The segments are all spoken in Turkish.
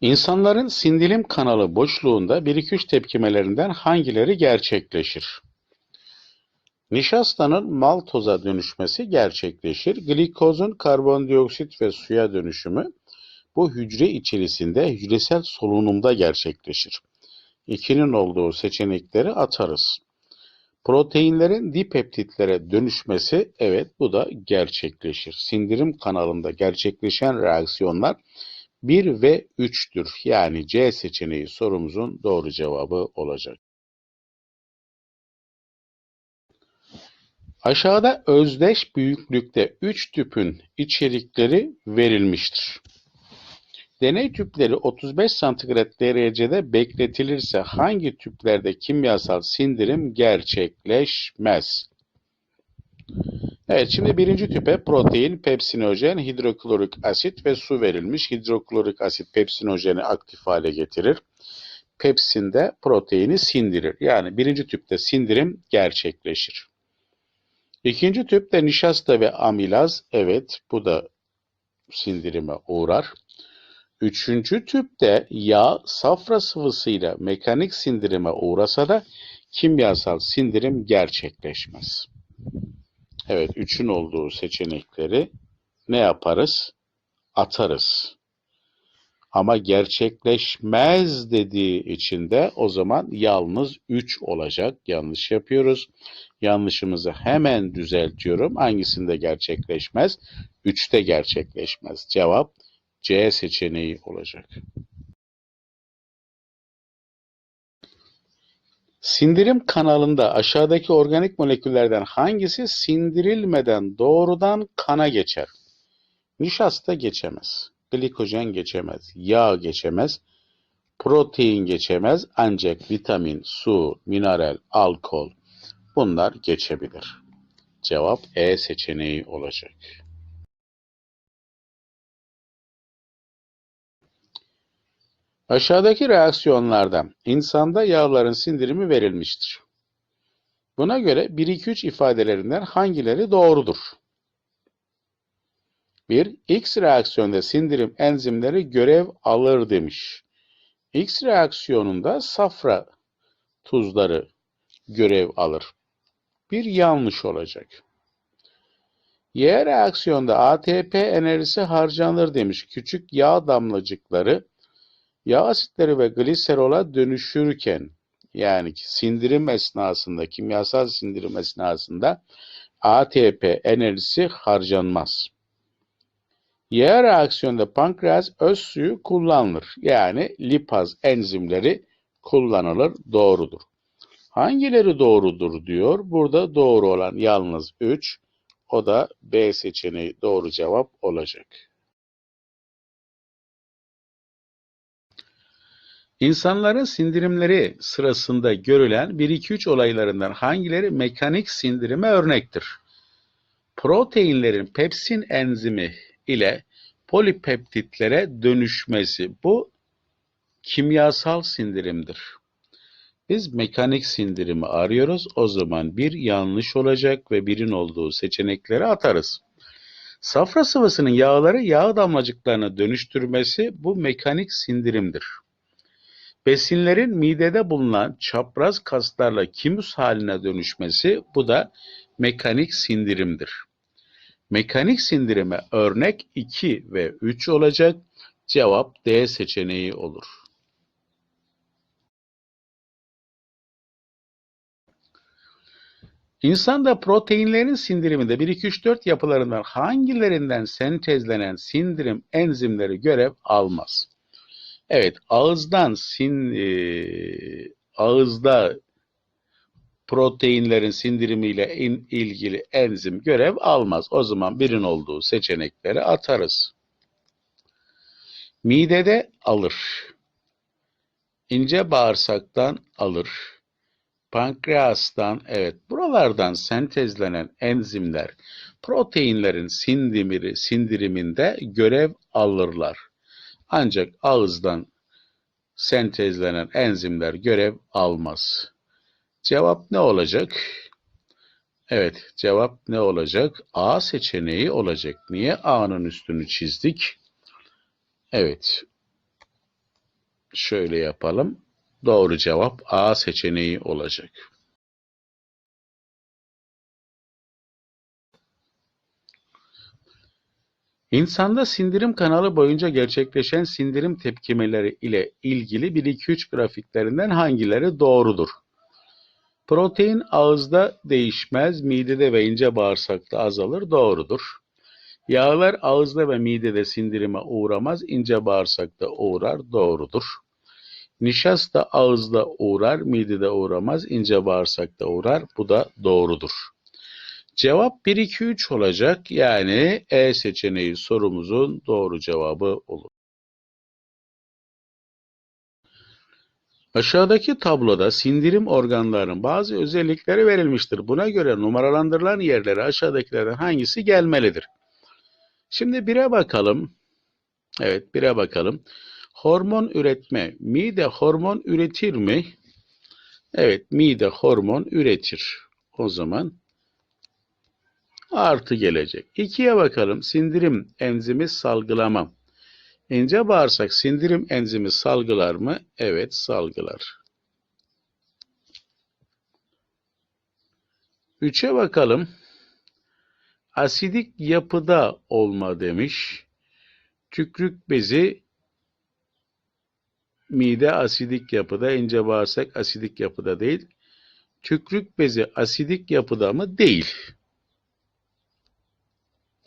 İnsanların sindirim kanalı boşluğunda 1-2-3 tepkimelerinden hangileri gerçekleşir? Nişastanın maltoza dönüşmesi gerçekleşir. Glikozun karbondioksit ve suya dönüşümü bu hücre içerisinde hücresel solunumda gerçekleşir. 2'nin olduğu seçenekleri atarız. Proteinlerin dipeptitlere dönüşmesi evet bu da gerçekleşir. Sindirim kanalında gerçekleşen reaksiyonlar 1 ve 3'tür. Yani C seçeneği sorumuzun doğru cevabı olacak. Aşağıda özdeş büyüklükte 3 tüpün içerikleri verilmiştir. Deney tüpleri 35 santigrat derecede bekletilirse hangi tüplerde kimyasal sindirim gerçekleşmez? Evet şimdi birinci tüpe protein, pepsinojen, hidroklorik asit ve su verilmiş. Hidroklorik asit pepsinojeni aktif hale getirir. Pepsin de proteini sindirir. Yani birinci tüpte sindirim gerçekleşir. İkinci tüpte nişasta ve amilaz evet bu da sindirime uğrar. Üçüncü tüpte yağ safra sıvısıyla mekanik sindirime uğrasa da kimyasal sindirim gerçekleşmez. Evet, üçün olduğu seçenekleri ne yaparız? Atarız. Ama gerçekleşmez dediği için de o zaman yalnız 3 olacak. Yanlış yapıyoruz. Yanlışımızı hemen düzeltiyorum. Hangisinde gerçekleşmez? 3'te gerçekleşmez. Cevap C seçeneği olacak. Sindirim kanalında aşağıdaki organik moleküllerden hangisi sindirilmeden doğrudan kana geçer? Nişasta geçemez, glikojen geçemez, yağ geçemez, protein geçemez ancak vitamin, su, mineral, alkol bunlar geçebilir. Cevap E seçeneği olacak. Aşağıdaki reaksiyonlardan insanda yağların sindirimi verilmiştir. Buna göre 1-2-3 ifadelerinden hangileri doğrudur? 1. X reaksiyonda sindirim enzimleri görev alır demiş. X reaksiyonunda safra tuzları görev alır. Bir yanlış olacak. Y reaksiyonda ATP enerjisi harcanır demiş. Küçük yağ damlacıkları Yağ asitleri ve gliserola dönüşürken yani sindirim esnasında, kimyasal sindirim esnasında ATP enerjisi harcanmaz. Yağ reaksiyonda pankreas öz suyu kullanılır. Yani lipaz enzimleri kullanılır. Doğrudur. Hangileri doğrudur diyor. Burada doğru olan yalnız 3. O da B seçeneği doğru cevap olacak. İnsanların sindirimleri sırasında görülen 1-2-3 olaylarından hangileri mekanik sindirime örnektir? Proteinlerin pepsin enzimi ile polipeptitlere dönüşmesi bu kimyasal sindirimdir. Biz mekanik sindirimi arıyoruz. O zaman bir yanlış olacak ve birin olduğu seçenekleri atarız. Safra sıvısının yağları yağ damlacıklarına dönüştürmesi bu mekanik sindirimdir. Besinlerin midede bulunan çapraz kaslarla kimus haline dönüşmesi bu da mekanik sindirimdir. Mekanik sindirime örnek 2 ve 3 olacak. Cevap D seçeneği olur. İnsanda proteinlerin sindiriminde 1, 2, 3, 4 yapılarından hangilerinden sentezlenen sindirim enzimleri görev almaz? Evet, ağızdan sin e, ağızda proteinlerin sindirimiyle in, ilgili enzim görev almaz. O zaman birin olduğu seçenekleri atarız. Midede alır. İnce bağırsaktan alır. Pankreastan, evet buralardan sentezlenen enzimler proteinlerin sindirimi, sindiriminde görev alırlar. Ancak ağızdan sentezlenen enzimler görev almaz. Cevap ne olacak? Evet, cevap ne olacak? A seçeneği olacak. Niye A'nın üstünü çizdik? Evet. şöyle yapalım. Doğru cevap A seçeneği olacak. İnsanda sindirim kanalı boyunca gerçekleşen sindirim tepkimeleri ile ilgili 1-2-3 grafiklerinden hangileri doğrudur? Protein ağızda değişmez, midede ve ince bağırsakta azalır, doğrudur. Yağlar ağızda ve midede sindirime uğramaz, ince bağırsakta uğrar, doğrudur. Nişasta ağızda uğrar, midede uğramaz, ince bağırsakta uğrar, bu da doğrudur. Cevap 1, 2, 3 olacak. Yani E seçeneği sorumuzun doğru cevabı olur. Aşağıdaki tabloda sindirim organlarının bazı özellikleri verilmiştir. Buna göre numaralandırılan yerlere aşağıdakilerden hangisi gelmelidir? Şimdi 1'e bakalım. Evet 1'e bakalım. Hormon üretme. Mide hormon üretir mi? Evet mide hormon üretir. O zaman artı gelecek. 2'ye bakalım. Sindirim enzimi salgılama. İnce bağırsak sindirim enzimi salgılar mı? Evet salgılar. 3'e bakalım. Asidik yapıda olma demiş. Tükrük bezi mide asidik yapıda, ince bağırsak asidik yapıda değil. Tükrük bezi asidik yapıda mı? Değil.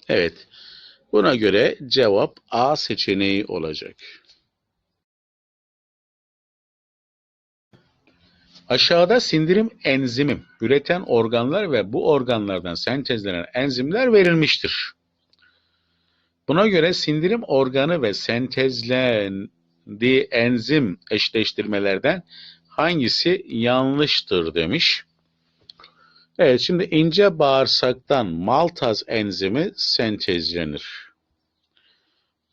Evet. Buna göre cevap A seçeneği olacak. Aşağıda sindirim enzimi üreten organlar ve bu organlardan sentezlenen enzimler verilmiştir. Buna göre sindirim organı ve sentezlendiği enzim eşleştirmelerden hangisi yanlıştır demiş. Evet şimdi ince bağırsaktan maltaz enzimi sentezlenir.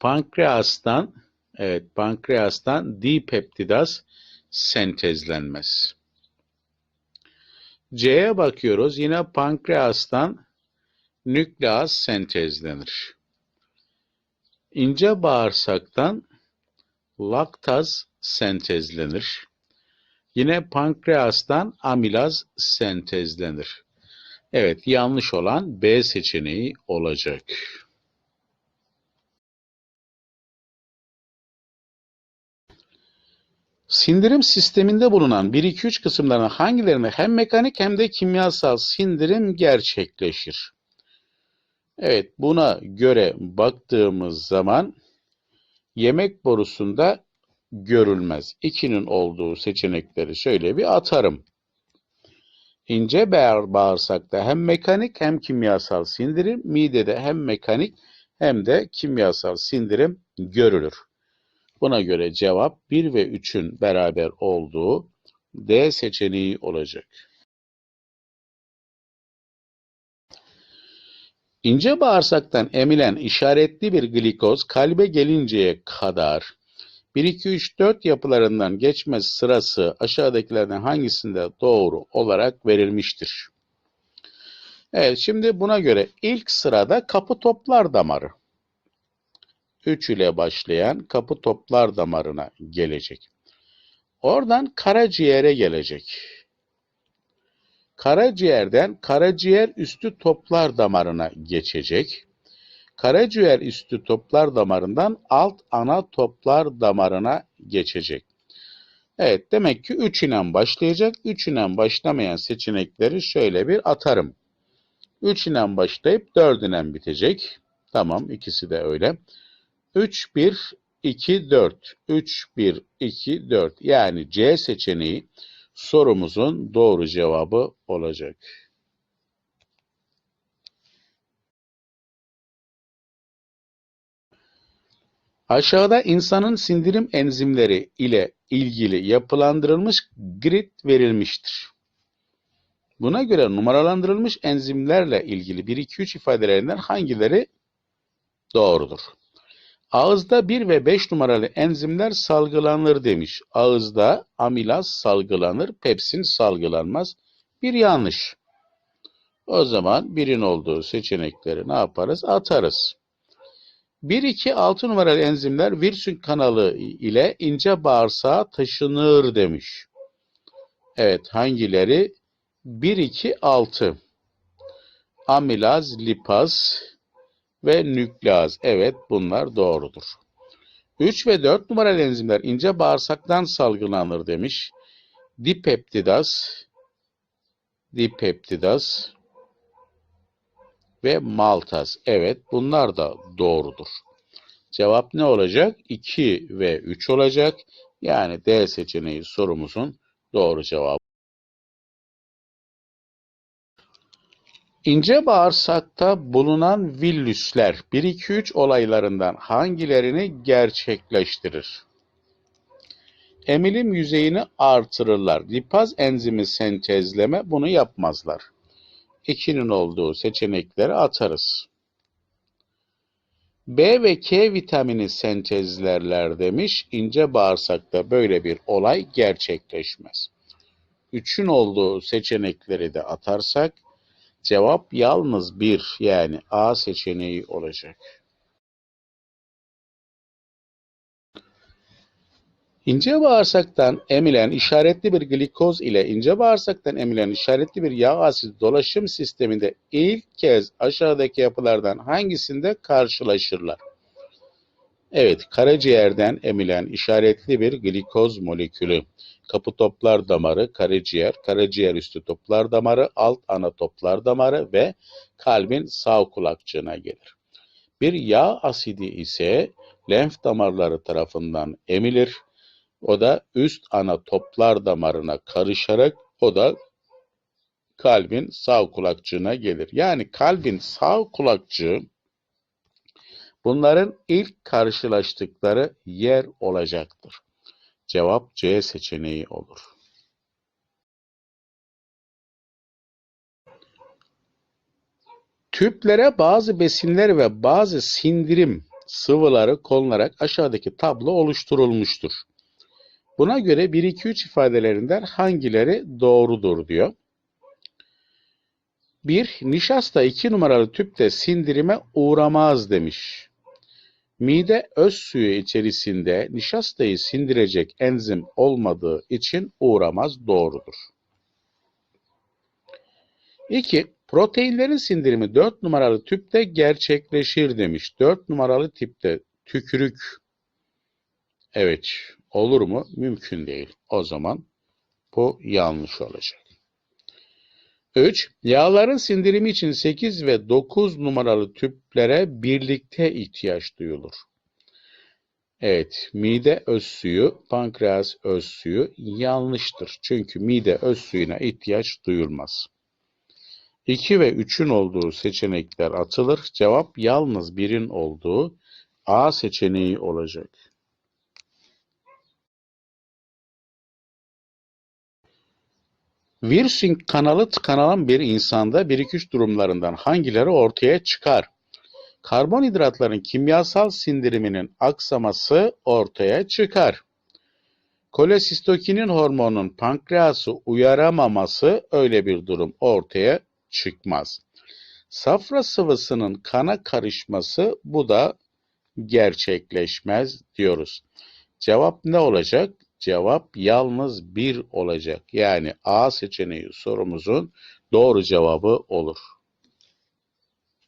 Pankreastan evet pankreastan dipeptidaz sentezlenmez. C'ye bakıyoruz. Yine pankreastan nükleaz sentezlenir. İnce bağırsaktan laktaz sentezlenir. Yine pankreastan amilaz sentezlenir. Evet, yanlış olan B seçeneği olacak. Sindirim sisteminde bulunan 1-2-3 kısımların hangilerinde hem mekanik hem de kimyasal sindirim gerçekleşir? Evet, buna göre baktığımız zaman yemek borusunda görülmez. 2'nin olduğu seçenekleri şöyle bir atarım. İnce bağırsakta hem mekanik hem kimyasal sindirim, midede hem mekanik hem de kimyasal sindirim görülür. Buna göre cevap 1 ve 3'ün beraber olduğu D seçeneği olacak. İnce bağırsaktan emilen işaretli bir glikoz kalbe gelinceye kadar 1, 2, 3, 4 yapılarından geçme sırası aşağıdakilerden hangisinde doğru olarak verilmiştir? Evet şimdi buna göre ilk sırada kapı toplar damarı. 3 ile başlayan kapı toplar damarına gelecek. Oradan karaciğere gelecek. Karaciğerden karaciğer üstü toplar damarına geçecek. Karaciğer üstü toplar damarından alt ana toplar damarına geçecek. Evet demek ki 3 ile başlayacak. 3 ile başlamayan seçenekleri şöyle bir atarım. 3 ile başlayıp 4 ile bitecek. Tamam ikisi de öyle. 3, 1, 2, 4. 3, 1, 2, 4. Yani C seçeneği sorumuzun doğru cevabı olacak. Aşağıda insanın sindirim enzimleri ile ilgili yapılandırılmış grid verilmiştir. Buna göre numaralandırılmış enzimlerle ilgili 1-2-3 ifadelerinden hangileri doğrudur? Ağızda 1 ve 5 numaralı enzimler salgılanır demiş. Ağızda amilaz salgılanır, pepsin salgılanmaz. Bir yanlış. O zaman birin olduğu seçenekleri ne yaparız? Atarız. 1, 2, 6 numaralı enzimler Wilson kanalı ile ince bağırsağa taşınır demiş. Evet hangileri? 1, 2, 6. Amilaz, lipaz ve nükleaz. Evet bunlar doğrudur. 3 ve 4 numaralı enzimler ince bağırsaktan salgılanır demiş. Dipeptidaz, dipeptidaz ve maltaz. Evet bunlar da doğrudur. Cevap ne olacak? 2 ve 3 olacak. Yani D seçeneği sorumuzun doğru cevabı. İnce bağırsakta bulunan villüsler 1-2-3 olaylarından hangilerini gerçekleştirir? Emilim yüzeyini artırırlar. Lipaz enzimi sentezleme bunu yapmazlar. 2'nin olduğu seçenekleri atarız. B ve K vitamini sentezlerler demiş. İnce bağırsakta böyle bir olay gerçekleşmez. 3'ün olduğu seçenekleri de atarsak cevap yalnız bir yani A seçeneği olacak. İnce bağırsaktan emilen işaretli bir glikoz ile ince bağırsaktan emilen işaretli bir yağ asidi dolaşım sisteminde ilk kez aşağıdaki yapılardan hangisinde karşılaşırlar? Evet, karaciğerden emilen işaretli bir glikoz molekülü. Kapı toplar damarı, karaciğer, karaciğer üstü toplar damarı, alt ana toplar damarı ve kalbin sağ kulakçığına gelir. Bir yağ asidi ise lenf damarları tarafından emilir. O da üst ana toplar damarına karışarak o da kalbin sağ kulakçığına gelir. Yani kalbin sağ kulakçığı bunların ilk karşılaştıkları yer olacaktır. Cevap C seçeneği olur. Tüplere bazı besinler ve bazı sindirim sıvıları konularak aşağıdaki tablo oluşturulmuştur. Buna göre 1-2-3 ifadelerinden hangileri doğrudur diyor. 1. Nişasta 2 numaralı tüpte sindirime uğramaz demiş. Mide öz suyu içerisinde nişastayı sindirecek enzim olmadığı için uğramaz doğrudur. 2. Proteinlerin sindirimi 4 numaralı tüpte gerçekleşir demiş. 4 numaralı tipte tükürük. Evet, olur mu? Mümkün değil. O zaman bu yanlış olacak. 3. Yağların sindirimi için 8 ve 9 numaralı tüplere birlikte ihtiyaç duyulur. Evet, mide öz suyu, pankreas öz suyu yanlıştır. Çünkü mide öz suyuna ihtiyaç duyulmaz. 2 ve 3'ün olduğu seçenekler atılır. Cevap yalnız birin olduğu A seçeneği olacak. Virüsün kanalı tıkanan bir insanda 1-2-3 durumlarından hangileri ortaya çıkar? Karbonhidratların kimyasal sindiriminin aksaması ortaya çıkar. Kolesistokinin hormonun pankreası uyaramaması öyle bir durum ortaya çıkmaz. Safra sıvısının kana karışması bu da gerçekleşmez diyoruz. Cevap ne olacak? Cevap yalnız bir olacak. Yani A seçeneği sorumuzun doğru cevabı olur.